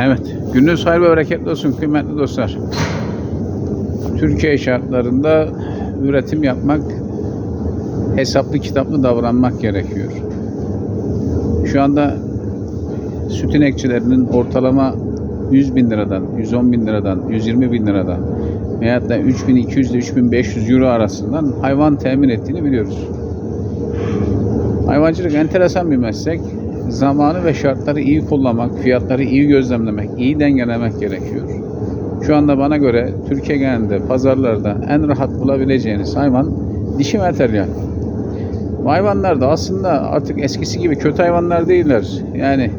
Evet, gününüz hayırlı ve bereketli olsun kıymetli dostlar. Türkiye şartlarında üretim yapmak, hesaplı kitaplı davranmak gerekiyor. Şu anda süt inekçilerinin ortalama 100 bin liradan, 110 bin liradan, 120 bin liradan veyahut da 3200 ile 3500 euro arasından hayvan temin ettiğini biliyoruz. Hayvancılık enteresan bir meslek. Zamanı ve şartları iyi kullanmak, fiyatları iyi gözlemlemek, iyi dengelemek gerekiyor. Şu anda bana göre Türkiye genelinde pazarlarda en rahat bulabileceğiniz hayvan dişi materyal. Bu hayvanlar da aslında artık eskisi gibi kötü hayvanlar değiller. Yani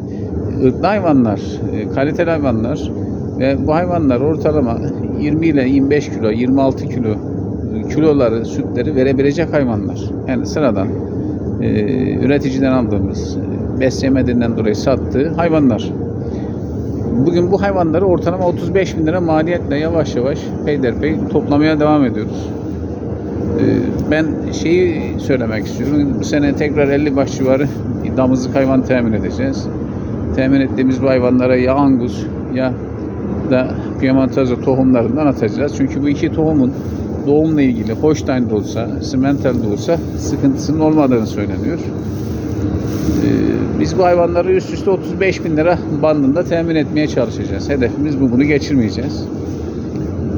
ırklı hayvanlar, e, kaliteli hayvanlar ve bu hayvanlar ortalama 20 ile 25 kilo, 26 kilo e, kiloları, sütleri verebilecek hayvanlar. Yani sıradan e, üreticiden aldığımız, beslemediğinden dolayı sattığı hayvanlar. Bugün bu hayvanları ortalama 35 bin lira maliyetle yavaş yavaş peyderpey toplamaya devam ediyoruz. Ee, Ben şeyi söylemek istiyorum. Bu sene tekrar 50 baş civarı damızlık hayvan temin edeceğiz. Temin ettiğimiz bu hayvanlara ya Angus ya da Piemontazo tohumlarından atacağız. Çünkü bu iki tohumun doğumla ilgili Holstein de olsa, Simmental de olsa sıkıntısının olmadığını söyleniyor. Ee, Biz bu hayvanları üst üste 35 bin lira bandında temin etmeye çalışacağız. Hedefimiz bu. Bunu geçirmeyeceğiz.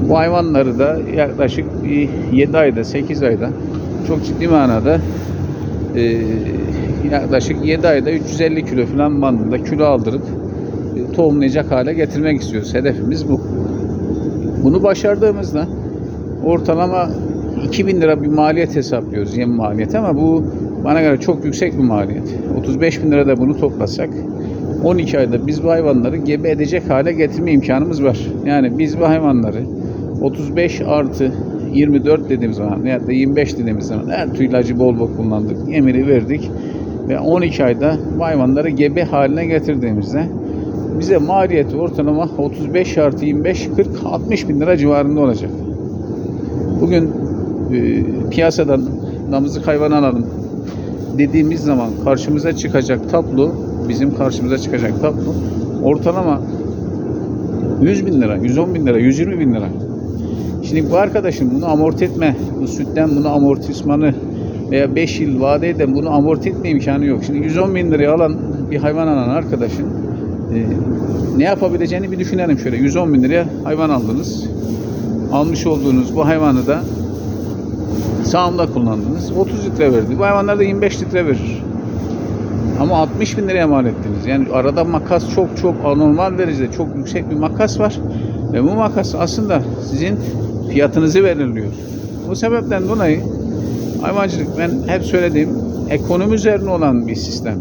Bu hayvanları da yaklaşık bir 7 ayda, 8 ayda çok ciddi manada e, yaklaşık 7 ayda 350 kilo falan bandında kilo aldırıp e, tohumlayacak hale getirmek istiyoruz. Hedefimiz bu. Bunu başardığımızda ortalama 2000 lira bir maliyet hesaplıyoruz yem maliyeti ama bu bana göre çok yüksek bir maliyet. 35 bin lira da bunu toplasak 12 ayda biz bu hayvanları gebe edecek hale getirme imkanımız var. Yani biz bu hayvanları 35 artı 24 dediğimiz zaman veyahut da 25 dediğimiz zaman her türlü ilacı bol bol kullandık. Emiri verdik ve 12 ayda bu hayvanları gebe haline getirdiğimizde bize maliyeti ortalama 35 artı 25 40 60 bin lira civarında olacak. Bugün e, piyasadan damızlık hayvan alalım dediğimiz zaman karşımıza çıkacak tablo bizim karşımıza çıkacak tablo ortalama 100 bin lira, 110 bin lira, 120 bin lira. Şimdi bu arkadaşın bunu amorti etme, bu sütten bunu amortismanı veya 5 yıl vade eden bunu amorti etme imkanı yok. Şimdi 110 bin liraya alan bir hayvan alan arkadaşın e, ne yapabileceğini bir düşünelim şöyle. 110 bin liraya hayvan aldınız. Almış olduğunuz bu hayvanı da sağımda kullandınız. 30 litre verdi. Bu hayvanlar da 25 litre verir. Ama 60 bin liraya mal ettiniz. Yani arada makas çok çok anormal derecede çok yüksek bir makas var. Ve bu makas aslında sizin fiyatınızı belirliyor. O sebepten dolayı hayvancılık ben hep söylediğim ekonomi üzerine olan bir sistem.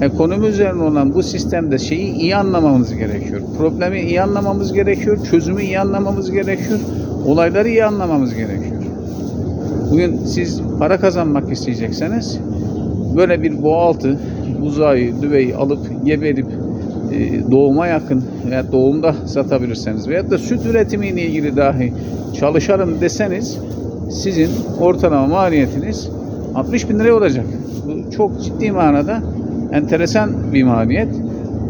Ekonomi üzerine olan bu sistemde şeyi iyi anlamamız gerekiyor. Problemi iyi anlamamız gerekiyor. Çözümü iyi anlamamız gerekiyor. Olayları iyi anlamamız gerekiyor. Bugün siz para kazanmak isteyecekseniz böyle bir boğaltı, uzayı, düveyi alıp geberip e, doğuma yakın veya doğumda satabilirseniz veyahut da süt üretimiyle ilgili dahi çalışalım deseniz sizin ortalama maliyetiniz 60 bin lira olacak. Bu çok ciddi manada enteresan bir maliyet.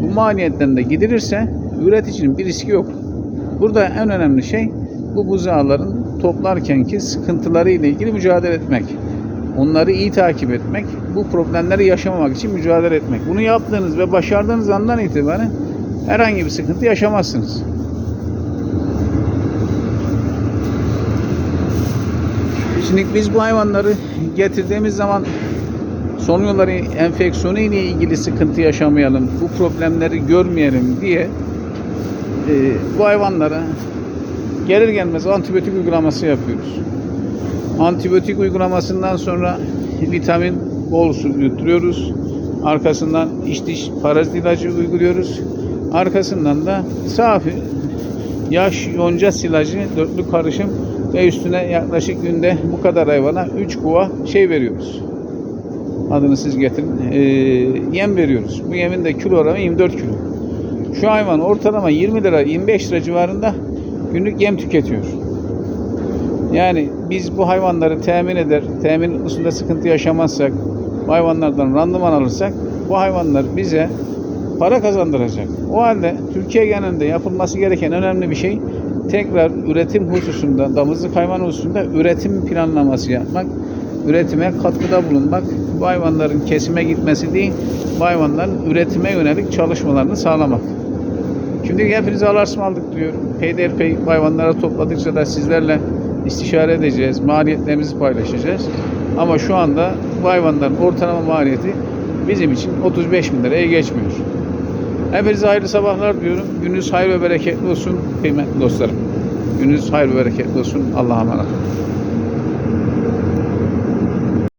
Bu maliyetten de gidirirse üreticinin bir riski yok. Burada en önemli şey bu buzağların toplarkenki sıkıntıları ile ilgili mücadele etmek. Onları iyi takip etmek, bu problemleri yaşamamak için mücadele etmek. Bunu yaptığınız ve başardığınız andan itibaren herhangi bir sıkıntı yaşamazsınız. Şimdi biz bu hayvanları getirdiğimiz zaman son yolları enfeksiyonu ile ilgili sıkıntı yaşamayalım, bu problemleri görmeyelim diye e, bu hayvanlara gelir gelmez antibiyotik uygulaması yapıyoruz. Antibiyotik uygulamasından sonra vitamin bol su yutturuyoruz. Arkasından iç diş parazit ilacı uyguluyoruz. Arkasından da safi yaş yonca silajı dörtlü karışım ve üstüne yaklaşık günde bu kadar hayvana 3 kuva şey veriyoruz. Adını siz getirin. Ee, yem veriyoruz. Bu yemin de kilo oranı 24 kilo. Şu hayvan ortalama 20 lira 25 lira civarında günlük yem tüketiyor. Yani biz bu hayvanları temin eder, temin hususunda sıkıntı yaşamazsak, bu hayvanlardan randıman alırsak, bu hayvanlar bize para kazandıracak. O halde Türkiye genelinde yapılması gereken önemli bir şey tekrar üretim hususunda, damızlık hayvan hususunda üretim planlaması yapmak, üretime katkıda bulunmak, bu hayvanların kesime gitmesi değil, bu hayvanların üretime yönelik çalışmalarını sağlamak. Şimdi hepinize alarsım aldık diyorum. Peyderpey hayvanlara topladıkça da sizlerle istişare edeceğiz. Maliyetlerimizi paylaşacağız. Ama şu anda bu hayvanların ortalama maliyeti bizim için 35 bin liraya geçmiyor. Hepinize hayırlı sabahlar diyorum. Gününüz hayır ve bereketli olsun kıymetli dostlarım. Gününüz hayır ve bereketli olsun. Allah'a emanet olun.